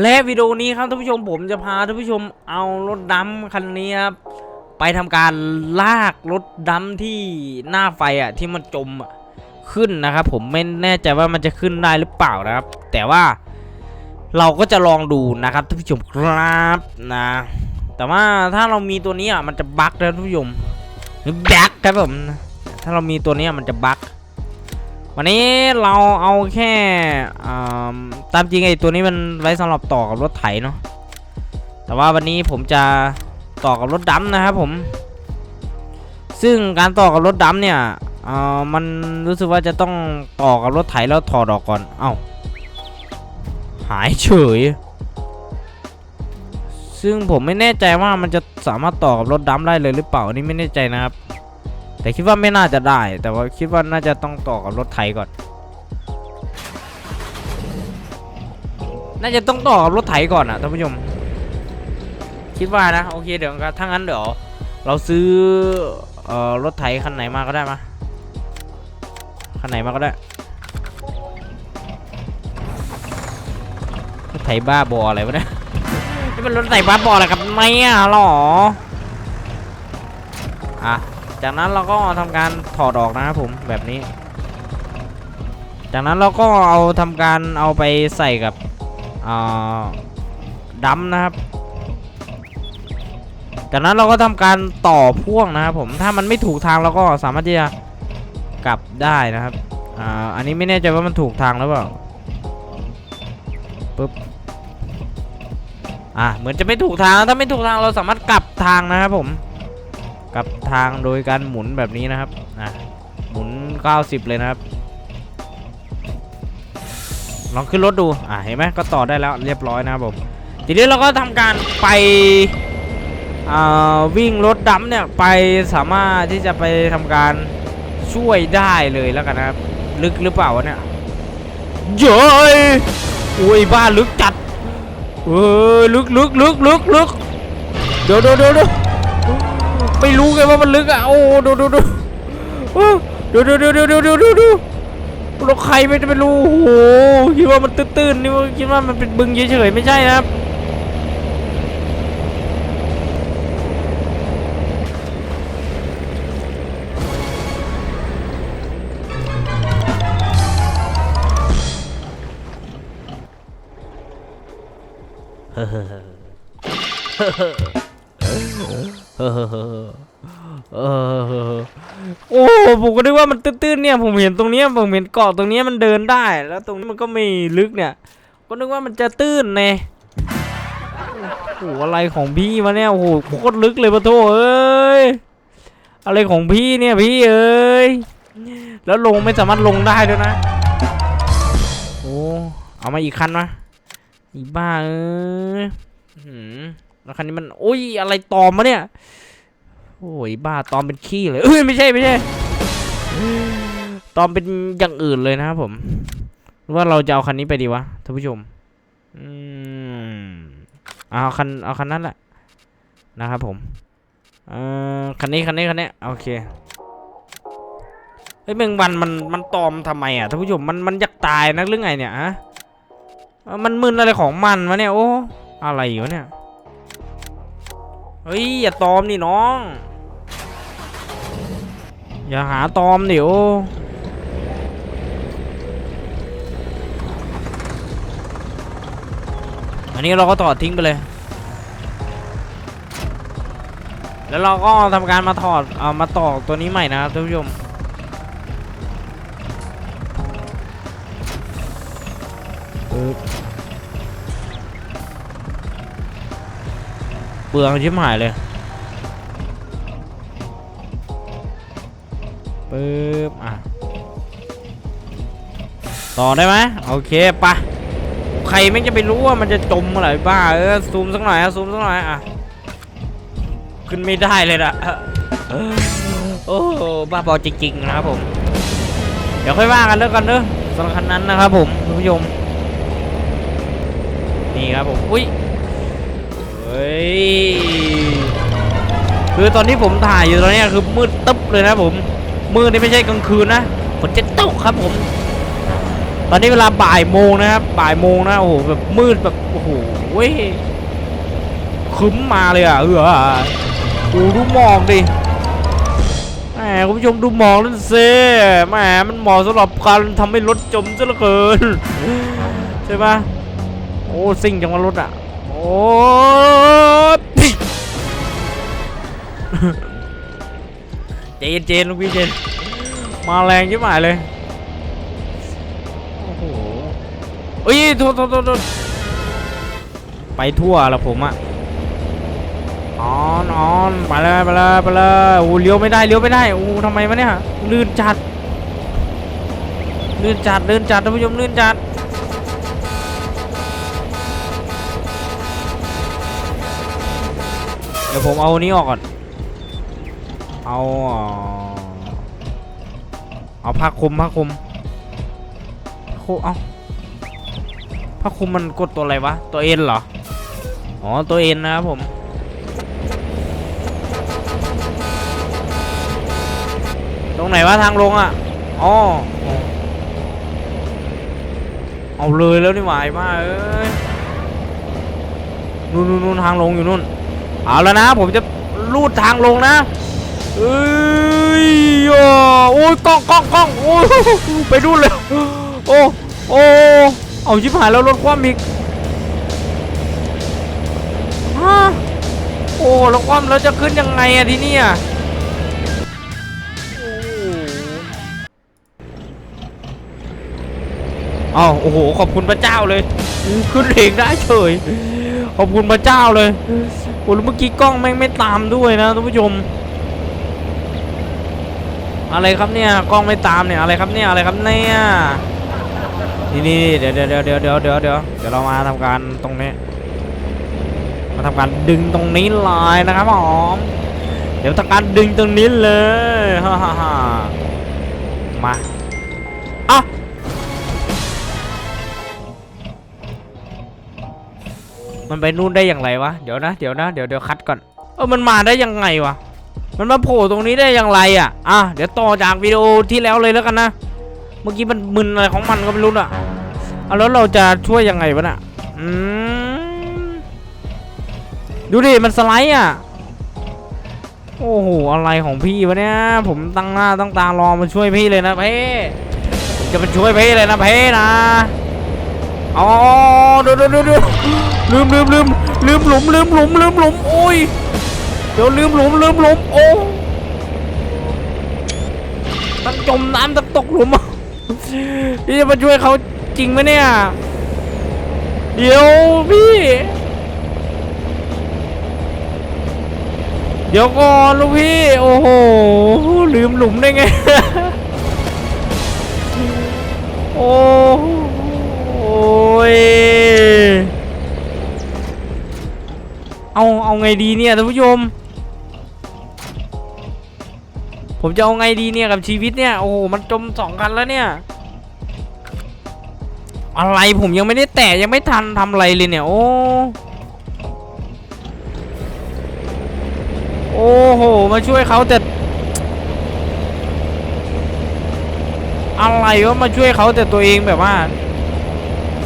และวิดีโอนี้ครับท่านผู้ชมผมจะพาท่านผู้ชมเอารถดำคันนี้ครับไปทำการลากรถดำที่หน้าไฟอะที่มันจมอะขึ้นนะครับ ผมไม่แน่ใจว่ามันจะขึ้นได้หรือเปล่านะครับ แต่ว่าเราก็จะลองดูนะครับท่านผู้ชมครับนะ แต่ว่าถ้าเรามีตัวนี้อะมันจะบั๊กนะท่านผู้ชมบั๊กครับผมถ้าเรามีตัวนี้มันจะบั๊ก วันนี้เราเอาแค่ตามจริงไอ้ตัวนี้มันไว้สำหรับต่อกับรถไถเนาะแต่ว่าวันนี้ผมจะต่อกับรถดำนะครับผม ซึ่งการต่อกับรถดำเนี่ยมันรู้สึกว่าจะต้องต่อกับรถไถแล้วถอดออกก่อน เอ้าหายเฉย ซึ่งผมไม่แน่ใจว่ามันจะสามารถต่อกับรถดำได้เลยหรือเปล่า อันนี้ไม่แน่ใจนะครับ แต่คิดว่าไม่น่าจะได้ แต่ว่าคิดว่าน่าจะต้องต่อกับรถไถก่อน น่าจะต้องต่อกับรถไถก่อนอะท่านผู้ชม คิดว่านะโอเคเดี๋ยวถ้างั้นเดี๋ยวเราซื้อเอ่อรถไถคันไหนมาก็ได้มาคันไหนมาก็ได้รถไถบ้าบออะไรวะเนี่ยนี่มันรถไถบ้าบออะไรกับไม่อะหรออะ จากนั้นเราก็ทำการถอดออกนะครับผมแบบนี้ จากนั้นเราก็เอาทำการเอาไปใส่กับอ่าดัมนะครับ จากนั้นเราก็ทำการต่อพ่วงนะครับผมถ้ามันไม่ถูกทางเราก็สามารถที่จะกลับได้นะครับอ่าอันนี้ไม่แน่ใจว่ามันถูกทางหรือเปล่าปึ๊บอ่าเหมือนจะไม่ถูกทางถ้าไม่ถูกทางเราสามารถกลับทางนะครับผม กับทางโดยการหมุนแบบนี้นะครับอะหมุน 90 เลยนะครับ ลองขึ้นรถดูอะเห็นไหมก็ต่อได้แล้วเรียบร้อยนะครับผมทีนี้เราก็ทำการไปวิ่งรถดำเนี่ยไปสามารถที่จะไปทำการช่วยได้เลยแล้วกันนะครับ ลึกหรือเปล่าวะเนี่ยเย้ยโอ้ยบ้าลึกจัดเออลึกลึกลึกลึกลึกเดี๋ยวเดี๋ยวเดี๋ยวเดี๋ยว ไม่รู้ไงว่ามันลึกอะโอ้ดูดูดูดูดูดูดูดูดูดูดูเราใครไม่จะไปรู้โอ้โหคิดว่ามันตื้นๆนี่คิดว่ามันเป็นบึงเฉยๆไม่ใช่นะครับเฮ้อเฮ้อ เออโอ้ผมก็นึกว่ามันตื้นๆเนี่ยผมเห็นตรงเนี้ยผมเห็นเกาะตรงเนี้ยมันเดินได้ แล้วตรงนี้มันก็ไม่ลึกเนี่ย ก็นึกว่ามันจะตื้นไงโอ้โหอะไรของพี่มาเนี่ยโอ้โหโคตรลึกเลยปะโถเอ้ยอะไรของพี่เนี่ยพี่เอ้ยแล้วลงไม่สามารถลงได้ด้วยนะโอ้เอามาอีกคันมาอีบ้าเอ้ยหือ แล้วคันนี้มันโอ้ยอะไรตอมมาเนี่ย โอ้ยบ้าตอมเป็นขี้เลยเอ้ยไม่ใช่ไม่ใช่ ตอมเป็นอย่างอื่นเลยนะครับผมว่าเราจะเอาคันนี้ไปดีวะท่านผู้ชม อืมเอาคันเอาคันนั้นแหละนะครับผม เอ่อคันนี้คันนี้คันนี้โอเคเฮ้ยแมงวันมันมันตอมทำไมอะท่านผู้ชมมันมันอยากตายนักหรือไงเนี่ยฮะมันมึนอะไรของมันวะเนี่ยโอ้อะไรอยู่เนี่ย เฮ้ย อย่าตอมนี่น้อง อย่าหาตอมเดี๋ยวอันนี้เราก็ต่อทิ้งไปเลย แล้วเราก็ทำการมาถอดเอามาต่อตัวนี้ใหม่นะครับท่านผู้ชมปึ๊บ ลืองชิบหายเลยปึ๊บอะต่อได้ไหมโอเคปะใครไม่จะไปรู้ว่ามันจะจมเมื่อไรบ้าเออซูมสักหน่อยอะซูมสักหน่อยอะขึ้นไม่ได้เลยนะโอ้บ้าบอจริงๆนะครับผม เดี๋ยวค่อยว่ากันแล้วกันเนอะสำหรับคันนั้นนะครับผมคุณผู้ชมนี่ครับผมอุ้ย ฮ้ย คือตอนที่ผมถ่ายอยู่ตอนนี้คือมืดตึ๊บเลยนะผม มืดนี่ไม่ใช่กลางคืนนะฝนจะตกครับผม ตอนนี้เวลาบ่ายโมงนะครับ บ่ายโมงนะโอ้โหแบบมืดแบบโอ้โหเว้ยคึ้มมาเลยอะเออโอ้ดูหมอกดิแหมคุณผู้ชมดูหมอกนั่นเสิแหมมันเหมาะสำหรับการทำให้รถจมซะเหลือเกิน ใช่ปะโอ้ซิ่งจังวะรถอะ โอ้ยเจนเจนลูกพี่เจน มาแรงยิ่งหมายเลย โอ้โหเอ้ยโทษโทษโทษโทษไปทั่วแล้วผมอะออนออนไปเลยไปเลยไปเลยโอ้เลี้ยวไม่ได้เลี้ยวไม่ได้โอ้ทำไมวะเนี่ยลื่นจัดลื่นจัดลื่นจัดท่านผู้ชมลื่นจัด ดี๋ยวผมเอานี้ออกก่อน เอาเอาผ้าคลุมผ้าคลุมผ้าคเอาผ้าคลุมมันกดตัวอะไรวะ ตัวเอ็นเหรอ อ๋อ ตัวเอ็นนะครับผมตรงไหนวะทางลงอะอ๋อเอาเลยแล้วนี่หวายมากเอ้ย นู่นนู่นทางลงอยู่นู่น เอาแล้วนะ ผมจะลูดทางลงนะเอ้ยโอ้ยกล้องกล้องกล้องโอ้ยไปดูเลยโอ้โอ้เอาชิบหายแล้วรถคว่ำอีกฮะโอ้รถคว่ำแล้วจะขึ้นยังไงอะทีเนี้ยอ้าวโอ้โหขอบคุณพระเจ้าเลย ขึ้นเองได้เฉยขอบคุณพระเจ้าเลย โอ้เมื่อกี้กล้องแม่งไม่ตามด้วยนะท่านผู้ชม อะไรครับเนี่ยกล้องไม่ตามเนี่ยอะไรครับเนี่ยอะไรครับเนี่ยนี่นี่เดี๋ยวเดี๋ยวเดี๋ยวเดี๋ยวเดี๋ยวเดี๋ยวเดี๋ยวเรามาทำการตรงนี้ มาทำการดึงตรงนี้ลายนะครับผมเดี๋ยวทำการดึงตรงนี้เลยฮ่าฮ่าฮ่ามา มันไปนู่นได้อย่างไรวะ เดี๋ยวนะ เดี๋ยวนะ เดี๋ยวเดี๋ยวคัดก่อน เออ มันมาได้ยังไงวะ มันมาโผล่ตรงนี้ได้อย่างไรอะ อะ เดี๋ยวต่อจากวิดีโอที่แล้วเลยแล้วกันนะ เมื่อกี้มันมึนอะไรของมันก็ไม่รู้อะเอาแล้วเราจะช่วยยังไงวะน่ะ อืม ดูดิ มันสไลด์อะ โอ้โห อะไรของพี่วะเนี่ย ผมตั้งหน้าตั้งตารอมาช่วยพี่เลยนะเพ่จะมาช่วยพี่เลยนะเพ่นะอ๋อดูดูดูดู ลืมลืมลืมลืมหลุมลืมหลุมลืมหลุมโอ้ยเดี๋ยวลืมหลุมลืมหลุมโอ้ตั้งจมน้ำตั้งตกหลุมอะพี่จะมาช่วยเขาจริงไหมเนี่ย เดี๋ยวพี่ เดี๋ยวก่อนลูกพี่ โอ้โห ลืมหลุมได้ไง โอ้ย เอาเอาไงดีเนี่ยท่านผู้ชม ผมจะเอาไงดีเนี่ยกับชีวิตเนี่ยโอ้โหมันจมสองคันแล้วเนี่ย อะไรผมยังไม่ได้แตะยังไม่ทันทำอะไรเลยเนี่ยโอ้โอ้โห มาช่วยเขาแต่ อะไรวะมาช่วยเขาแต่ตัวเองแบบว่า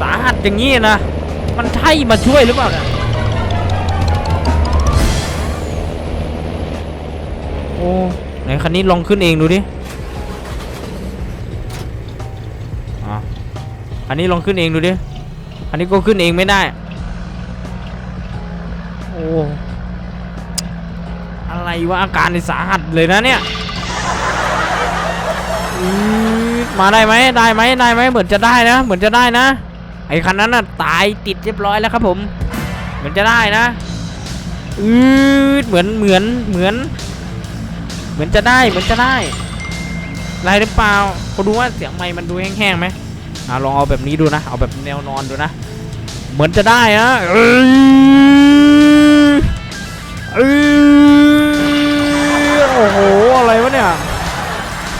สาหัสอย่างนี้นะ มันใช่มาช่วยหรือเปล่าเนี่ย อ้ไหนคันนี้ลองขึ้นเองดูดิอันนี้ลองขึ้นเองดูดิ อันนี้ก็ขึ้นเองไม่ได้ โอ้ อะไรวะอาการในสาหัสเลยนะเนี่ยมาได้ไหมได้ไหมได้ไหมเหมือนจะได้นะ เหมือนจะได้นะ ไอ้คันนั้นน่ะตายติดเรียบร้อยแล้วครับผม เหมือนจะได้นะอืดเหมือนเหมือนเหมือน เหมือนจะได้เหมือนจะได้ไรหรือเปล่าเขาดูว่าเสียงไมค์มันดูแห้งๆไหมอ่าลองเอาแบบนี้ดูนะ เอาแบบแนวนอนดูนะ เหมือนจะได้นะโอ้โหอะไรวะเนี่ย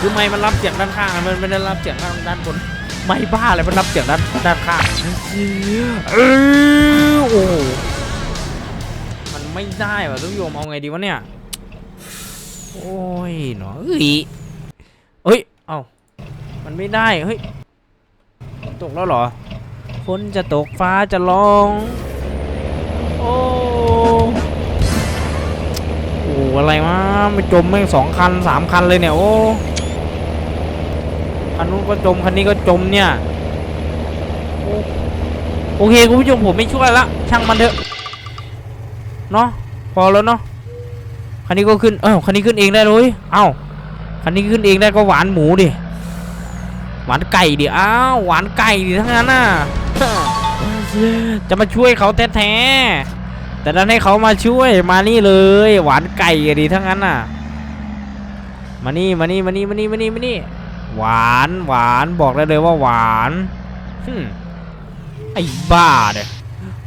คือไมค์มันรับเสียงด้านข้างมันไม่ได้รับเสียงด้านบนไม่บ้าเลยมันรับเสียงด้านด้านข้างเออโอ้โหมันไม่ได้ว่ะทุกโยมเอาไงดีวะเนี่ย โอ้ยหนอเอ้ยเฮ้ย เอ้า มันไม่ได้ เฮ้ย ตกแล้วเหรอฝนจะตกฟ้าจะลงโอ้โหอะไรวะไม่จมแม่งสองคันสามคันเลยเนี่ย โอ้คันนู้นก็จม คันนี้ก็จมเนี่ย โอเคคุณผู้ชมผมไม่ช่วยละ ช่างมันเถอะ เนาะพอแล้วเนาะ คันนี้ก็ขึ้น เอ้าคันนี้ขึ้นเองได้เลยเอ้าคันนี้ขึ้นเองได้ก็หวานหมูดิ หวานไก่ดิ อ้าว หวานไก่ดิทั้งนั้นน่ะ จะมาช่วยเขาแท้ๆ แต่ดันให้เขามาช่วย มานี่เลย หวานไก่ดีทั้งนั้นน่ะ มานี่ มานี่ มานี่ มานี่ มานี่ มานี่ หวาน หวาน บอกได้เลยว่าหวานหึ่มไอ้บ้าเนี่ย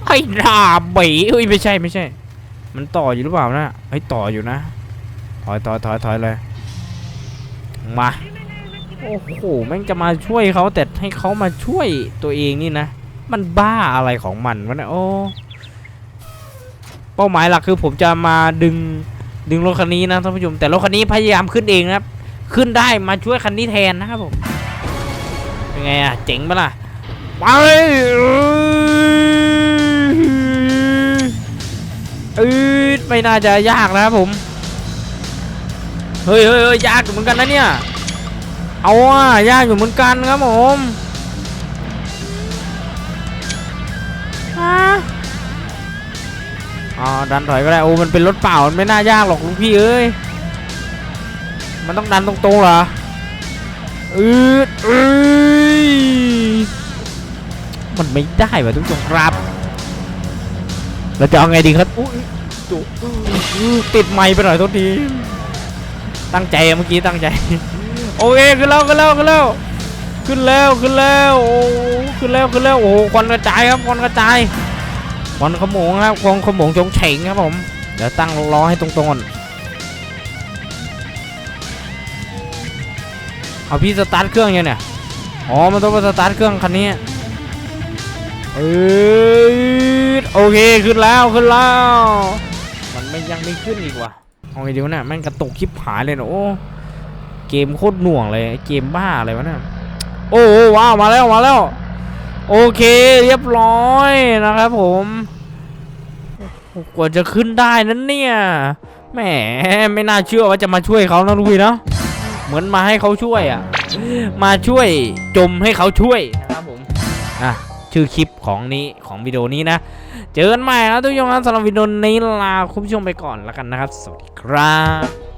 ไอ้หน้าบีเอ้ยไม่ใช่ไม่ใช่ มันต่ออยู่หรือเปล่านะเฮ้ยต่ออยู่นะ ถอยถอยถอยถอยเลย มา โอ้โห แม่งจะมาช่วยเขาแต่ให้เขามาช่วยตัวเองนี่นะ มันบ้าอะไรของมันวะเนี่ยโอ้เป้าหมายหลักคือผมจะมาดึงดึงรถคันนี้นะท่านผู้ชมแต่รถคันนี้พยายามขึ้นเองนะครับ ขึ้นได้มาช่วยคันนี้แทนนะครับผม เป็นไงอะเจ๋งปะล่ะ ไป อ้ยไม่น่าจะยากนะครับผมเฮ้ยเฮ้ยเฮ้ยยากอยู่เหมือนกันนะเนี่ย เอาอะยากอยู่เหมือนกันครับผมฮะอ๋อดันถอยก็ได้ โอ้มันเป็นรถเปล่ามันไม่น่ายากหรอกลุงพี่เอ้ย มันต้องดันตรงๆเหรอ อืดอืยมันไม่ได้ว่ะทุกคนครับ เราจะเอาไงดีครับอุ๊ยจุติดไม้ไปหน่อยโทษที ตั้งใจเมื่อกี้ตั้งใจ โอเคขึ้นแล้วขึ้นแล้วขึ้นแล้วขึ้นแล้วขึ้นแล้วโอ้ขึ้นแล้วขึ้นแล้วโอ้ควันกระจายครับควันกระจายควันขโมงครับควันขโมงจงเฉงครับผมเดี๋ยวตั้งล้อให้ตรงๆก่อนเอาพี่สตาร์ทเครื่องยังเนี่ยอ๋อมันต้องมาสตาร์ทเครื่องคันนี้เอ อโอเคขึ้นแล้วขึ้นแล้ว มันไม่ยังไม่ขึ้นอีกว่ะเอาไงดีวะเนี่ยแม่งกระตุกคลิปหายเลยเนอะโอ้เกมโคตรหน่วงเลยเกมบ้าอะไรวะเนี่ยโอ้ว้าวมาแล้วมาแล้ว โอเคเรียบร้อยนะครับผมกว่าจะขึ้นได้นั้นเนี่ยแหมไม่น่าเชื่อว่าจะมาช่วยเขานะลุยเนาะเหมือนมาให้เขาช่วยอะ มาช่วยจมให้เขาช่วย ชื่อคลิปของนี้ของวิดีโอนี้นะ เจอกันใหม่นะทุกท่านสำหรับวิดีโอนี้ลาคุณผู้ชมไปก่อนแล้วกันนะครับ สวัสดีครับ